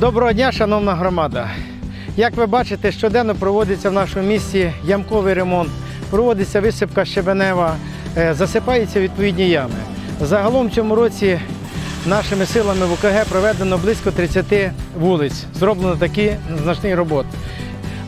Доброго дня, шановна громада. Як ви бачите, щоденно проводиться в нашому місті ямковий ремонт, проводиться висипка щебенева, е, засипаються відповідні ями. Загалом в цьому році нашими силами в УКГ проведено близько 30 вулиць. Зроблено такі значні роботи.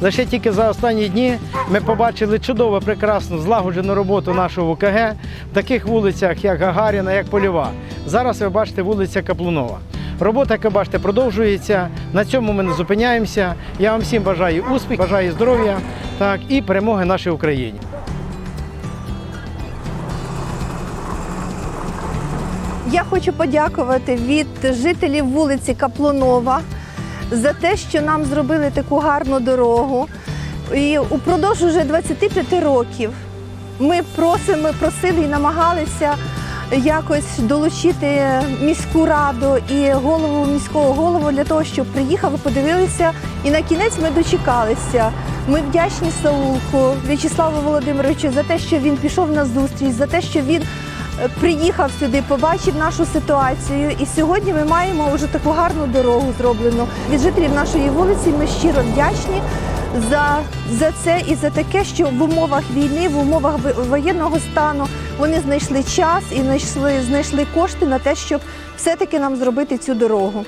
Лише тільки за останні дні ми побачили чудову, прекрасну, злагоджену роботу нашого УКГ в таких вулицях, як Гагаріна, як Польова. Зараз ви бачите вулиця Каплунова. Робота, як ви бачите, продовжується. На цьому ми не зупиняємося. Я вам всім бажаю успіх, бажаю здоров'я так, і перемоги нашій Україні. Я хочу подякувати від жителів вулиці Каплунова за те, що нам зробили таку гарну дорогу. І упродовж уже 25 років ми просимо, просили і намагалися якось долучити міську раду і голову міського голову для того, щоб приїхали, подивилися. І на кінець ми дочекалися. Ми вдячні Саулку В'ячеславу Володимировичу за те, що він пішов на зустріч, за те, що він приїхав сюди, побачив нашу ситуацію. І сьогодні ми маємо вже таку гарну дорогу зроблену. Від жителів нашої вулиці ми щиро вдячні за, за це і за таке, що в умовах війни, в умовах воєнного стану вони знайшли час і знайшли, знайшли кошти на те, щоб все-таки нам зробити цю дорогу.